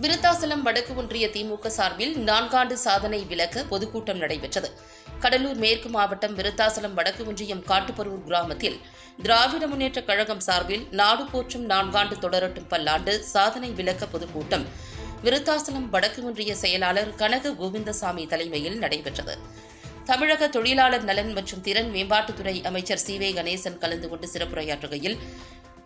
விருத்தாசலம் வடக்கு ஒன்றிய திமுக சார்பில் நான்காண்டு சாதனை விளக்க பொதுக்கூட்டம் நடைபெற்றது. கடலூர் மேற்கு மாவட்டம் விருத்தாசலம் வடக்கு ஒன்றியம் காட்டுப்பரூர் கிராமத்தில் திராவிட முன்னேற்றக் கழகம் சார்பில் நாடு போற்றும் நான்காண்டு தொடரட்டும் பல்லாண்டு சாதனை விளக்க பொதுக்கூட்டம் விருத்தாசலம் வடக்கு ஒன்றிய செயலாளர் கனக கோவிந்தசாமி தலைமையில் நடைபெற்றது. தமிழக தொழிலாளர் நலன் மற்றும் திறன் மேம்பாட்டுத்துறை அமைச்சர் சி வே கணேசன் கலந்து கொண்டு சிறப்புரையாற்றுகையில்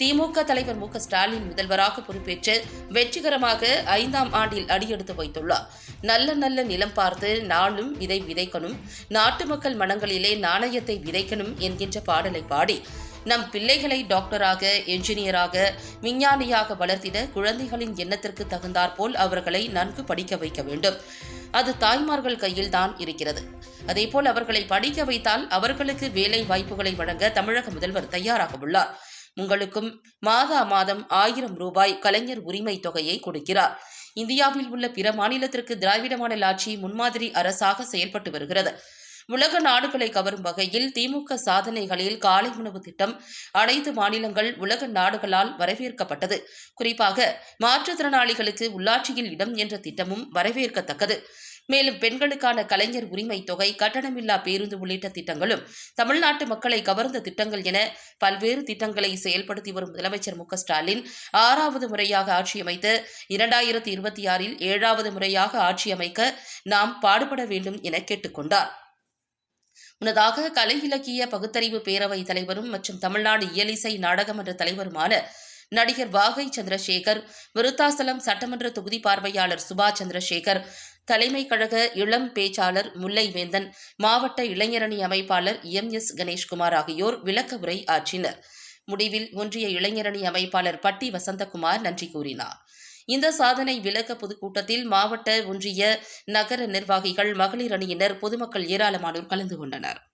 திமுக தலைவர் மு ஸ்டாலின் முதல்வராக பொறுப்பேற்று வெற்றிகரமாக ஐந்தாம் ஆண்டில் அடியெடுத்து வைத்துள்ளார். நல்ல நல்ல நிலம் பார்த்து நாளும் விதை விதைக்கணும். நாட்டு மக்கள் மனங்களிலே நாணயத்தை விதைக்கணும் என்கின்ற பாடலை பாடி நம் பிள்ளைகளை டாக்டராக என்ஜினியராக விஞ்ஞானியாக வளர்த்திட குழந்தைகளின் எண்ணத்திற்கு தகுந்தாற்போல் அவர்களை நன்கு படிக்க வைக்க வேண்டும். அது தாய்மார்கள் கையில் தான் இருக்கிறது. அதேபோல் அவர்களை படிக்க வைத்தால் அவர்களுக்கு வேலை வாய்ப்புகளை வழங்க தமிழக முதல்வர் தயாராக உள்ளார். உங்களுக்கும் மாதா மாதம் ஆயிரம் ரூபாய் கலைஞர் உரிமை தொகையை கொடுக்கிறார். இந்தியாவில் உள்ள பிற மாநிலத்திற்கு திராவிட மாடல் ஆட்சி முன்மாதிரி அரசாக செயல்பட்டு வருகிறது. உலக நாடுகளை கவரும் வகையில் திமுக சாதனைகளில் காலை உணவு திட்டம் அனைத்து மாநிலங்கள் உலக நாடுகளால் வரவேற்கப்பட்டது. குறிப்பாக மாற்றுத்திறனாளிகளுக்கு உள்ளாட்சியில் இடம் என்ற திட்டமும் வரவேற்கத்தக்கது. மேலும் பெண்களுக்கான கலைஞர் உரிமை தொகை கட்டணமில்லா பேருந்து உள்ளிட்ட திட்டங்களும் தமிழ்நாட்டு மக்களை கவர்ந்த திட்டங்கள் என பல்வேறு திட்டங்களை செயல்படுத்தி வரும் முதலமைச்சர் மு ஸ்டாலின் ஆறாவது முறையாக ஆட்சியமைத்து இரண்டாயிரத்தி இருபத்தி ஆறில் ஏழாவது முறையாக ஆட்சியமைக்க நாம் பாடுபட வேண்டும் என கேட்டுக்கொண்டார் முன்னதாக கலை இலக்கிய பகுத்தறிவு பேரவை தலைவரும் மற்றும் தமிழ்நாடு இயலிசை நாடகமன்ற தலைவருமான நடிகர் வாகை சந்திரசேகர் விருத்தாசலம் சட்டமன்ற தொகுதி பார்வையாளர் சுபா சந்திரசேகர் தலைமை கழக இளம் பேச்சாளர் முல்லைவேந்தன் மாவட்ட இளைஞரணி அமைப்பாளர் எம். எஸ். கணேஷ்குமார் ஆகியோர் விளக்க உரை ஆற்றினர். முடிவில் ஒன்றிய இளைஞரணி அமைப்பாளர் பட்டி வசந்தகுமார் நன்றி கூறினார். இந்த சாதனை விளக்க பொதுக்கூட்டத்தில் மாவட்ட ஒன்றிய நகர நிர்வாகிகள் மகளிர் அணியினர் பொதுமக்கள் ஏராளமானோர் கலந்து கொண்டனர்.